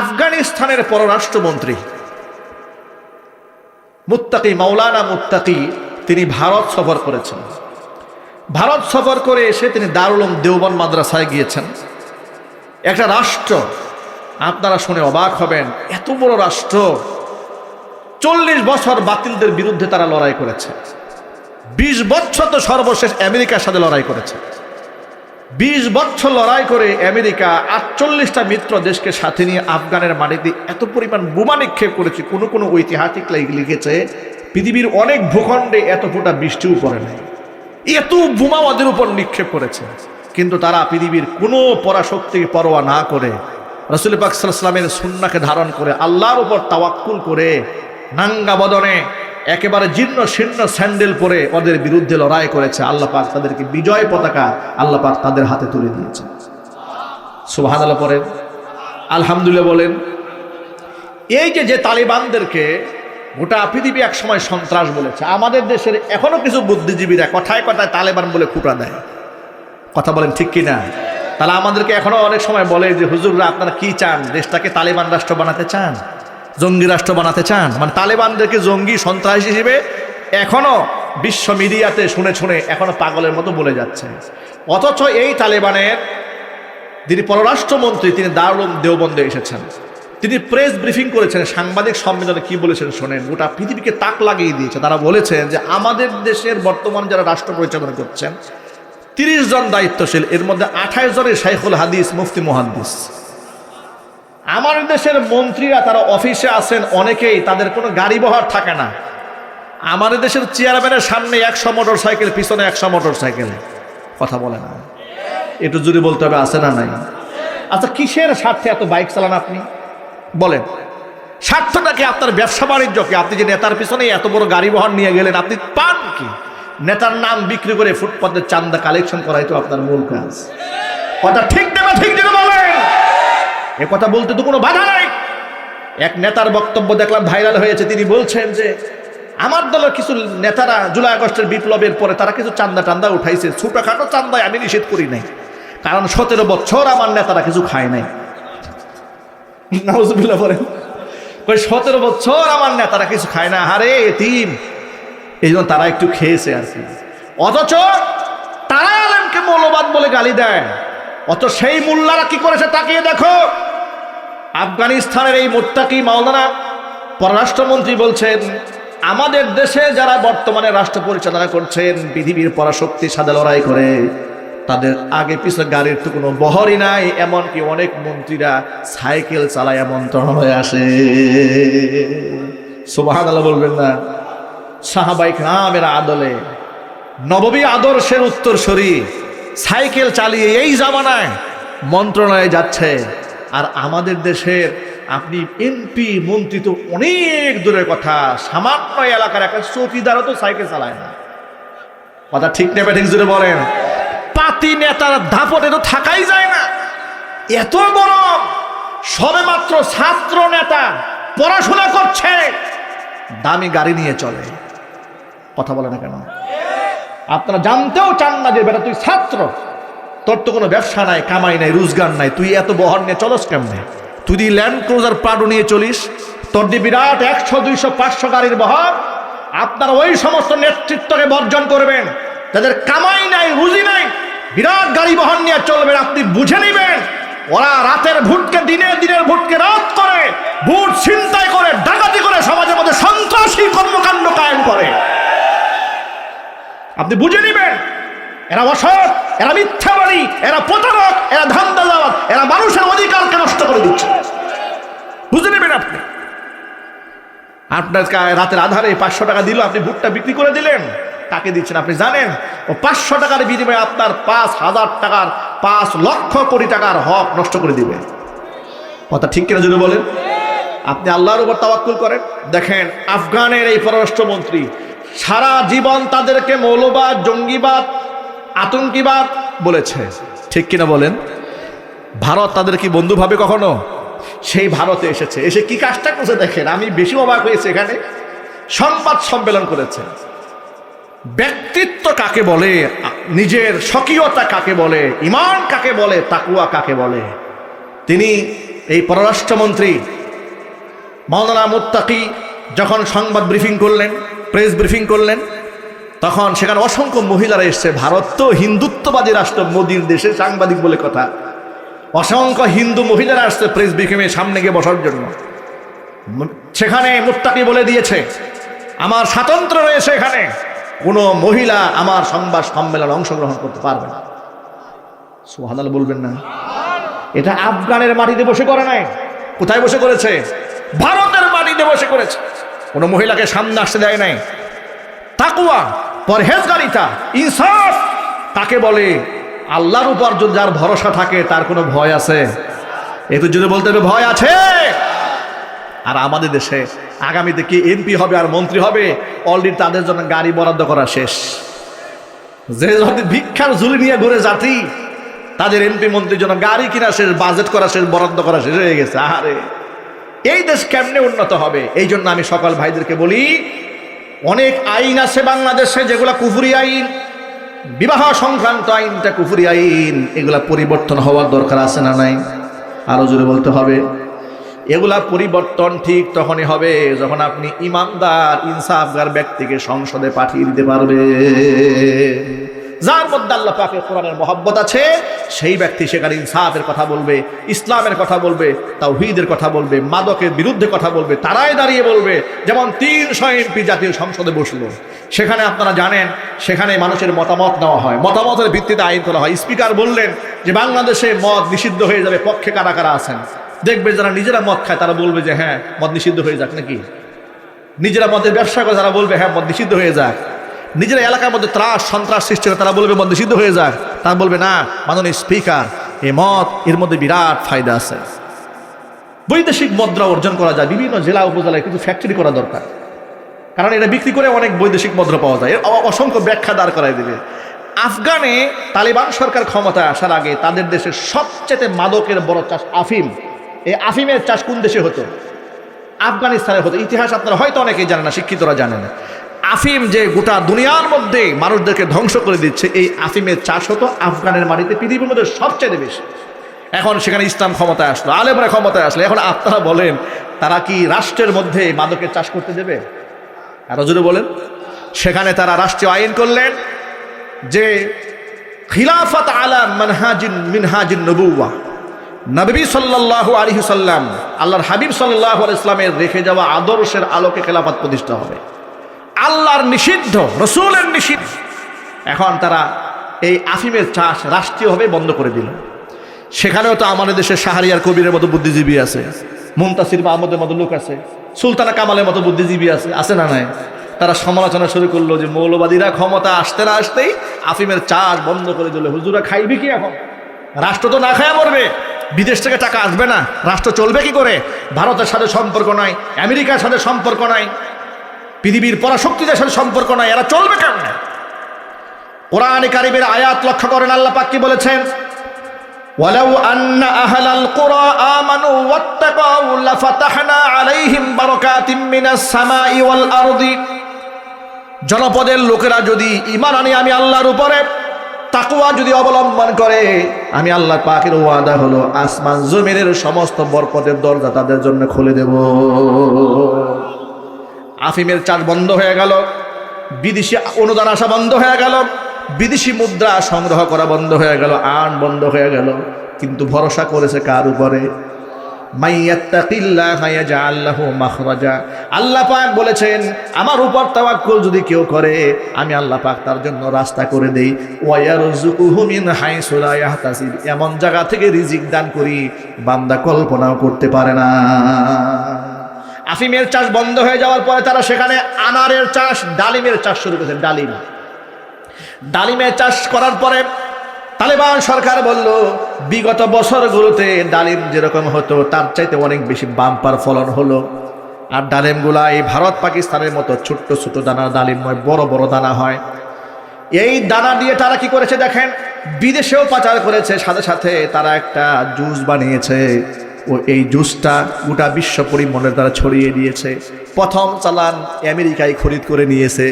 আফগানিস্তানের পররাষ্ট্রমন্ত্রী। মুত্তাকি, মাওলানা মুত্তাকি, তিনি ভারত সফর করেছেন। ভারত সফর করে এসে তিনি দারুলম দেওবন মাদ্রাসায় গিয়েছেন। একটা রাষ্ট্র, আপনারা শুনে অবাক হবেন, এত বড় রাষ্ট্র। চল্লিশ বছর বাতিলদের বিরুদ্ধে তারা লড়াই করেছে। বিশ বছর তো সর্বশেষ আমেরিকার সাথে লড়াই করেছে। বিশ বছর লড়াই করে আমেরিকা আটচল্লিশটা মিত্র দেশকে সাথে নিয়ে আফগানের মাটিতে এত পরিমাণ বোমা নিক্ষেপ করেছে, কোনো কোনো ঐতিহাসিক লিখেছে, পৃথিবীর অনেক ভূখণ্ডে এত ফোটা বৃষ্টিও পড়ে নাই। এত বোমা ওদের উপর নিক্ষেপ করেছে। কিন্তু তারা পৃথিবীর কোনো পরাশক্তিকে পরোয়া না করে, রসুল পাক সাল্লামের সুন্নাকে ধারণ করে আল্লাহর উপর তাওয়াক্কুল করে নাঙ্গা বদনে একেবারে জীর্ণ শীর্ণ স্যান্ডেল পরে ওদের বিরুদ্ধে লড়াই করেছে। আল্লাহ পাক তাদেরকে বিজয় পতাকা আল্লাহ পাক তাদের হাতে তুলে দিয়েছে। সুবাহান আল্লাহ পড়েন। আলহামদুলিল্লাহ বলেন, এই যে যে তালিবানদেরকে গোটা পৃথিবী এক সময় সন্ত্রাস বলেছে, আমাদের দেশের এখনও কিছু বুদ্ধিজীবীরা কথায় কথায় তালেবান বলে খুঁটা দেয়। কথা বলেন ঠিক কি না? তাহলে আমাদেরকে এখনও অনেক সময় বলে যে, হুজুররা, আপনারা কি চান? দেশটাকে তালেবান রাষ্ট্র বানাতে চান? জঙ্গি রাষ্ট্র বানাতে চান? মানে তালেবানদেরকে জঙ্গি সন্ত্রাস হিসেবে এখনও বিশ্ব মিডিয়াতে শুনে শুনে এখনও পাগলের মতো বলে যাচ্ছে। অথচ এই তালেবানের যিনি পররাষ্ট্রমন্ত্রী, তিনি দারুল দেওবন্দে এসেছেন। তিনি প্রেস ব্রিফিং করেছেন, সাংবাদিক সম্মেলনে কি বলেছেন শোনেন, গোটা পৃথিবীকে তাক লাগিয়ে দিয়েছে। তারা বলেছেন যে আমাদের দেশের বর্তমান যারা রাষ্ট্র পরিচালনা করছেন, তিরিশ জন দায়িত্বশীল, এর মধ্যে আঠাইশ জনের শাইখুল হাদিস মুফতি মুহাদ্দিস। আমার দেশের মন্ত্রীরা তারা অফিসে আছেন অনেকেই, তাদের কোনো গাড়ি বহর থাকে না। আমাদের দেশের চেয়ারম্যানের সামনে একশো মোটর সাইকেল, পিছনে একশো মোটর সাইকেল। কথা বলে না। একটু জুড়ে বলতে হবে, আছে না নাই? আচ্ছা কিসের স্বার্থে এত বাইক চালান আপনি? বলেন। স্বার্থটা কি আপনার ব্যবসা বাণিজ্য কি? আপনি যে নেতার পিছনে এত বড় গাড়ি বহন নিয়ে গেলেন, আপনি পান কি? নেতার নাম বিক্রি করে ফুটপাতের চান্দা কালেকশন করাই তো আপনার মূল কাজ। কথা ঠিক দেবে ঠিক দেবে এ কথা বলতে তো কোনো বাধা নাই। এক নেতার বক্তব্য দেখলাম ভাইরাল হয়েছে। তিনি বলছেন যে, আমার দলের কিছু নেতারা জুলাই আগস্টের বিপ্লবের পরে তারা কিছু চান্দা টান্দা উঠাইছে। ছোটখাটো চান্দায় আমি নিষেধ করি নাই। কারণ সতেরো বছর আমার নেতারা কিছু খায় নাই। কই, সতেরো বছর আমার নেতারা কিছু খায় না। আরে তিন এই জন্য তারা একটু খেয়েছে আর কি। অথচ তারা আলেমকে মৌলবাদ বলে গালি দেয়। অত সেই মোল্লারা কি করেছে তাকিয়ে দেখো। আফগানিস্তানের এই মোত্তাকি মাওলানা পররাষ্ট্রমন্ত্রী বলছেন, আমাদের দেশে যারা বর্তমানে রাষ্ট্র পরিচালনা করছেন, পৃথিবীর পরাশক্তি সাদা লড়াই করে, তাদের আগে পিছনে গাড়ির তো কোনো বহরই নাই, এমনকি অনেক মন্ত্রীরা সাইকেল চালায় মন্ত্রণ হয়ে আসে। সোবাহাদ বলবেন না। সাহাবাইক রামের আদলে নববী আদর্শের উত্তরসূরি সাইকেল চালিয়ে এই জামানায় মন্ত্রণালয়ে যাচ্ছে। আর আমাদের দেশের আপনি এমপি, মন্ত্রী তো অনেক দূরের কথা। সামান্য এলাকার একটা চৌকিদারও তো সাইকেল চালায় না। কথা ঠিক নেবে ঠিক জুড়ে বলেন। পাতি নেতার দাপটে তো থাকাই যায় না। এত বড় সবে মাত্র ছাত্র নেতা পড়াশোনা করছে, দামি গাড়ি নিয়ে চলে। কথা বলে না কেন? আপনারা জানতেও চান না যে বেটা তুই ছাত্র। তোর তো কোনো ব্যবসা নাই, কামাই নাই, রোজগার নাই, তুই এত বহর নিয়ে চলস কেমনে? তুই যদি ল্যান্ড ক্রুজার প্রাডো নিয়ে চলিস, তোর যে বিরাট একশো, দুইশো, পাঁচশো গাড়ির বহর, আপনারা ওই সমস্ত নেতৃত্বকে বর্জন করবেন তাদের কামাই নাই, রুজি নাই, বিরাট গাড়ি বহন নিয়ে চলবেন, আপনি বুঝে নেবেন, ওরা রাতের ভুটকে দিনের দিনের ভুটকে রাত করে, ভুট ছিনতাই করে, ডাকাতি করে সমাজের মধ্যে সন্ত্রাসী কর্মকাণ্ড কায়েম করে। আপনি বুঝে নেবেন এরা অসৎ, এরা মিথ্যাবাদী, এরা প্রতারক, এরা ধান্দাবাদ, এরা মানুষের অধিকারকে নষ্ট করে দিচ্ছে। বুঝে নেবেন আপনি? আপনার রাতের আধারে পাঁচশো টাকা দিল, আপনি ভুট্টা বিক্রি করে দিলেন। তাকে দিচ্ছেন, আপনি জানেন, ও পাঁচশো টাকার বিনিময়ে আপনার পাঁচ হাজার টাকার, পাঁচ লক্ষ কোটি টাকার হক নষ্ট করে দিবে। কথা ঠিক কিনা যদি বলেন? আপনি আল্লাহর উপর তাওয়াক্কুল করেন। দেখেন, আফগানের এই পররাষ্ট্রমন্ত্রী সারা জীবন তাদেরকে মৌলবাদ, জঙ্গিবাদ আতঙ্কিবাদ বলেছে। ঠিক কিনা বলেন? ভারত তাদের কি বন্ধু ভাবে কখনো? সেই ভারতে এসেছে। এসে কি কাজটা করছে দেখেন, আমি বেশি অবাক হয়েছে এখানে। সংবাদ সম্মেলন করেছে। ব্যক্তিত্ব কাকে বলে? নিজের স্বকীয়তা কাকে বলে? ইমান কাকে বলে? তাকুয়া কাকে বলে? তিনি এই পররাষ্ট্রমন্ত্রী মৌলানা মুত্তাকি যখন সংবাদ ব্রিফিং করলেন, প্রেস ব্রিফিং করলেন তখন সেখানে অসংখ্য মহিলারা এসছে। ভারত তো হিন্দুত্ববাদী রাষ্ট্র, মোদীর দেশে সাংবাদিক বলে কথা। অসংখ্য হিন্দু মহিলারা আসছে প্রেস ব্রিফিংয়ের সামনে গিয়ে বসার জন্য। সেখানে মুত্তাকি বলে দিয়েছে, আমার স্বাতন্ত্র্য রয়েছে এখানে। কোনো মহিলা আমার সংবাদ সম্মেলনে অংশগ্রহণ করতে পারবে না। সুহানাল বলবেন না। এটা আফগানের মাটিতে বসে করে নাই। কোথায় বসে করেছে? ভারতের মাটিতে বসে করেছে। কোনো মহিলাকে সামনে আসতে দেয় নাই। তাকুয়া পরহেজগারিতা, ইনসাফ, তাকে বলে আল্লাহর উপর যদি যার ভরসা থাকে, তার কোনো ভয় আছে। একটু যদি বলতে হবে, ভয় আছে। আর আমাদের দেশে আগামীতে কি এমপি হবে আর মন্ত্রী হবে অলরেডি তাদের জন্য গাড়ি বরাদ্দ করা শেষ। যে যদি ভিক্ষার ঝুলি নিয়ে ঘুরে জাতি তাদের এমপি মন্ত্রীর জন্য গাড়ি কিনা শেষ বাজেট করা শেষ, বরাদ্দ করা শেষ হয়ে গেছে। আরে এই দেশ কেমনে উন্নত হবে? এই জন্য আমি সকল ভাইদেরকে বলি অনেক আইন আছে বাংলাদেশে, যেগুলা কুফুরি আইন, বিবাহ সংক্রান্ত আইনটা কুফুরি আইন, এগুলা পরিবর্তন হওয়ার দরকার আছে না নাই? আরও জোরে বলতে হবে। এগুলা পরিবর্তন ঠিক তখনই হবে যখন আপনি ইমানদার, ইনসাফগার ব্যক্তিকে সংসদে পাঠিয়ে দিতে পারবে যার মধ্যে আল্লাহ পাকের কোরআনের মহব্বত আছে, সেই ব্যক্তি সেখানে ইনসাফের কথা বলবে, ইসলামের কথা বলবে, তাওহীদের কথা বলবে, মাদকের বিরুদ্ধে কথা বলবে, তারাই দাঁড়িয়ে বলবে, যেমন তিনশো এমপি জাতীয় সংসদে বসল। সেখানে আপনারা জানেন, সেখানে মানুষের মতামত নেওয়া হয়। মতামতের ভিত্তিতে আইন করা হয়। স্পিকার বললেন যে, বাংলাদেশে মদ নিষিদ্ধ হয়ে যাবে, পক্ষে কারা কারা আছেন? দেখবে যারা নিজেরা মদ খায়, তারা বলবে যে হ্যাঁ মদ নিষিদ্ধ হয়ে যাক নাকি? নিজেরা মদের ব্যবসা করে তারা বলবে হ্যাঁ মদ নিষিদ্ধ হয়ে যাক। নিজেরা এলাকার মধ্যে ত্রাস, সন্ত্রাস সৃষ্টি করে তারা বলবে মদ সিদ্ধ হয়ে যাক তারা বলবে, না, মাননীয় স্পিকার, এ মত, এর মধ্যে বিরাট ফায়দা আছে। বৈদেশিক মুদ্রা অর্জন করা যায়, বিভিন্ন জেলা, উপজেলায় কিছু ফ্যাক্টরি করা দরকার। কারণ এটা বিক্রি করে অনেক বৈদেশিক মুদ্রা পাওয়া যায়। এর অসংখ্য ব্যাখ্যা দাঁড় করাই দেবে। আফগানে তালিবান সরকার ক্ষমতায় আসার আগে তাদের দেশের সবচেয়ে মাদকের বড় চাষ আফিম। এই আফিমের চাষ কোন দেশে হতো? আফগানিস্তানে হতো। ইতিহাস আপনারা হয়তো অনেকেই জানে না, শিক্ষিতরা জানে না। আফিম যে গোটা দুনিয়ার মধ্যে মানুষদেরকে ধ্বংস করে দিচ্ছে, এই আফিমের চাষ হতো আফগানের মাটিতে পৃথিবীর মধ্যে সবচেয়ে বেশি। এখন সেখানে ইসলাম ক্ষমতায় আসলো, আলেমরা ক্ষমতায় আসলো। এখন আপনারা বলেন, তারা কি রাষ্ট্রের মধ্যে মাদকের চাষ করতে দেবে? আরও জোরে বলেন। সেখানে তারা রাষ্ট্রীয় আইন করলেন, যে খিলাফত আলা মানহাজিন মিনহাজিন নবুয়া নবী সাল্লাল্লাহু আলাইহি সাল্লাম, আল্লাহর হাবিব সাল্লাল্লাহু আলাইহি ইসলামের রেখে যাওয়া আদর্শের আলোকে খেলাফত প্রতিষ্ঠা হবে। আল্লাহর নিষিদ্ধ, রসুলের নিষিদ্ধ। এখন তারা এই আফিমের চাষ রাষ্ট্রীয়ভাবে বন্ধ করে দিল। সেখানেও তো আমাদের দেশে শাহরিয়ার কবিরের মতো বুদ্ধিজীবী আছে মুমতাসির বা মাহমুদের মতো লোক আছে, সুলতানা কামালের মতো বুদ্ধিজীবী আছে আছে না নাই? তারা সমালোচনা শুরু করল যে মৌলবাদীরা ক্ষমতা আসতে না আসতেই আফিমের চাষ বন্ধ করে দিল। হুজুরা খাইবে কি এখন? রাষ্ট্র তো না খায়া মরবে, বিদেশ থেকে টাকা আসবে না। রাষ্ট্র চলবে কি করে? ভারতের সাথে সম্পর্ক নাই, আমেরিকার সাথে সম্পর্ক নাই। পৃথিবীর পরাশক্তিদের সাথে সম্পর্ক নাই এরা চলবে কেমন কোরআন কারিমের আয়াত লক্ষ্য করেন আল্লাহ পাক কি বলেছেন ولو أن أهل القرى آمنوا واتقوا لفتحنا عليهم بركات من السماء والأرض জনপদের লোকেরা যদি ইমান আনি আমি আল্লাহর উপরে তাকুয়া যদি অবলম্বন করে আমি আল্লাহ পাকের ওয়াদা হলো আসমান জমিনের সমস্ত বরকতের দরজা তাদের জন্য খুলে দেব আফিমের চাষ বন্ধ হয়ে গেল, বিদেশি অনুদান আসা বন্ধ হয়ে গেল, বিদেশি মুদ্রা সংগ্রহ করা বন্ধ হয়ে গেল, আন বন্ধ হয়ে গেল। কিন্তু ভরসা করেছে কার উপরে? আল্লাহ পাক বলেছেন, আমার উপর তাওয়াক্কুল যদি কেউ করে, আমি আল্লাহ পাক তার জন্য রাস্তা করে দেই। মিন এমন জায়গা থেকে রিজিক দান করি, বান্দা কল্পনাও করতে পারে না। আফিমের চাষ বন্ধ হয়ে যাওয়ার পরে তারা সেখানে আনারের চাষ, ডালিমের চাষ শুরু করেছে, ডালিম। ডালিমের চাষ করার পরে তালেবান সরকার বলল, বিগত বছরগুলোতে ডালিম যেরকম হতো, তার চাইতে অনেক বেশি বাম্পার ফলন হলো। আর ডালিমগুলা এই ভারত পাকিস্তানের মতো ছোট্ট ছোট দানা ডালিম নয় বড় বড় দানা হয়। এই দানা দিয়ে তারা কি করেছে দেখেন? বিদেশেও পাচার করেছে, সাথে সাথে তারা একটা জুস বানিয়েছে। ও এই জুসটা গোটা বিশ্ব পরিমণ্ডলে দ্বারা ছড়িয়ে দিয়েছে। প্রথম চালান আমেরিকায় খরিদ করে নিয়েছে,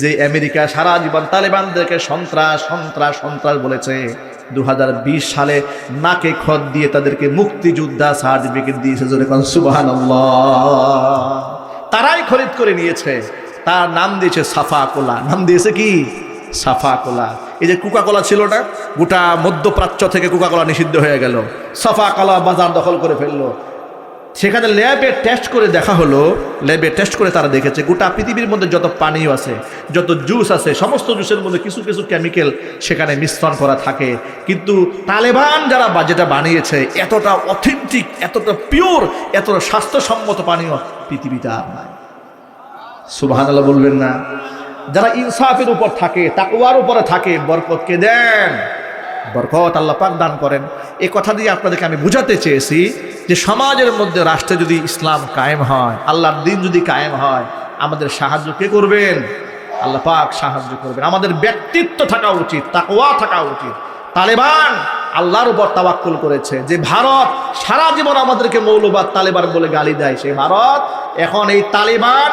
যে আমেরিকা সারা জীবন তালেবানদেরকে সন্ত্রাস সন্ত্রাস সন্ত্রাস বলেছে। দু হাজার বিশ সালে নাকে খত দিয়ে তাদেরকে মুক্তিযোদ্ধা সার্টিফিকেট দিয়েছে সুবাহান তারাই খরিদ করে নিয়েছে। তার নাম দিয়েছে সাফা কোলা নাম দিয়েছে কি? সাফা কোলা। এই যে কুকা কোলা ছিল না, গোটা মধ্যপ্রাচ্য থেকে কুকা কোলা নিষিদ্ধ হয়ে গেল। সাফা কোলা বাজার দখল করে ফেলল। সেখানে ল্যাবে টেস্ট করে দেখা হলো, ল্যাবে টেস্ট করে তারা দেখেছে, গোটা পৃথিবীর মধ্যে যত পানীয় আছে, যত জুস আছে, সমস্ত জুসের মধ্যে কিছু কিছু কেমিক্যাল সেখানে মিশ্রণ করা থাকে। কিন্তু তালেবান যারা যেটা বানিয়েছে, এতটা অথেন্টিক এতটা পিওর এতটা স্বাস্থ্যসম্মত পানীয় পৃথিবীতে আর নাই। সুবাহান বলবেন না। যারা ইনসাফের উপর থাকে তাকুয়ার উপরে থাকে বরকতকে দেন? বরকত আল্লাহ পাক দান করেন। এই কথা দিয়ে আপনাদেরকে আমি বুঝাতে চেয়েছি যে সমাজের মধ্যে রাষ্ট্রে যদি ইসলাম কায়েম হয়, আল্লাহর দিন যদি কায়েম হয়, আমাদের সাহায্য কে করবেন? আল্লাহ পাক সাহায্য করবেন। আমাদের ব্যক্তিত্ব থাকা উচিত, তাকওয়া থাকা উচিত। তালেবান আল্লাহর উপর তাওয়াক্কুল করেছে যে ভারত সারা জীবন আমাদেরকে মৌলবাদ তালেবান বলে গালি দেয়। সেই ভারত এখন এই তালেবান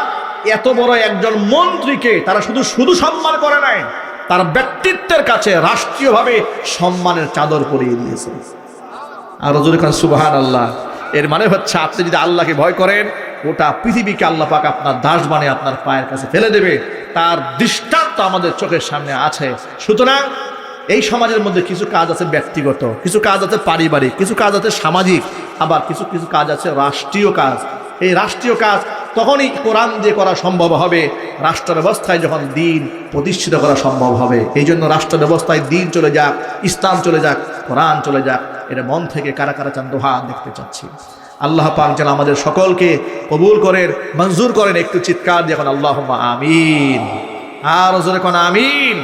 এত বড় একজন মন্ত্রীকে তারা শুধু শুধু সম্মান করে নাই, তার ব্যক্তিত্বের কাছে রাষ্ট্রীয়ভাবে সম্মানের চাদর পরিয়ে দিয়েছে। আর রজুল খান সুবাহান আল্লাহ এর মানে হচ্ছে আপনি যদি আল্লাহকে ভয় করেন ওটা পৃথিবীকে আল্লাহ পাক আপনার দাস বানিয়ে আপনার পায়ের কাছে ফেলে দেবে। তার দৃষ্টান্ত আমাদের চোখের সামনে আছে। সুতরাং এই সমাজের মধ্যে কিছু কাজ আছে ব্যক্তিগত, কিছু কাজ আছে পারিবারিক, কিছু কাজ আছে সামাজিক, আবার কিছু কিছু কাজ আছে রাষ্ট্রীয় কাজ। এই রাষ্ট্রীয় কাজ তখনই কোরআন দিয়ে করা সম্ভব হবে রাষ্ট্র ব্যবস্থায় যখন দিন প্রতিষ্ঠিত করা সম্ভব হবে, এই জন্য রাষ্ট্র ব্যবস্থায় দিন চলে যাক, ইসলাম চলে যাক, কোরআন চলে যাক, এটা মন থেকে কারা কারা চান দোহা দেখতে চাচ্ছি। আল্লাহ পাক যেন আমাদের সকলকে কবুল করেন, মঞ্জুর করেন একটু চিৎকার দিয়ে এখন আল্লাহ আমিন। আর ওজোরে কোন আমিন।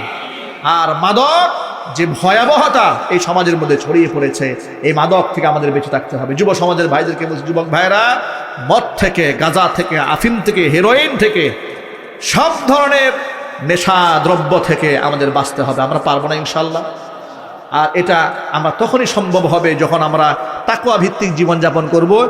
আর মাদক যে ভয়াবহতা এই সমাজের মধ্যে ছড়িয়ে পড়েছে, এই মাদক থেকে আমাদের বেঁচে থাকতে হবে। যুব সমাজের ভাইদেরকে বলছি, যুবক ভাইরা মদ থেকে, গাঁজা থেকে, আফিম থেকে হেরোইন থেকে, সব ধরনের নেশা দ্রব্য থেকে আমাদের বাঁচতে হবে। আমরা পারব না ইনশাল্লাহ আর এটা আমরা তখনই সম্ভব হবে যখন আমরা তাকুয়া ভিত্তিক জীবনযাপন করব।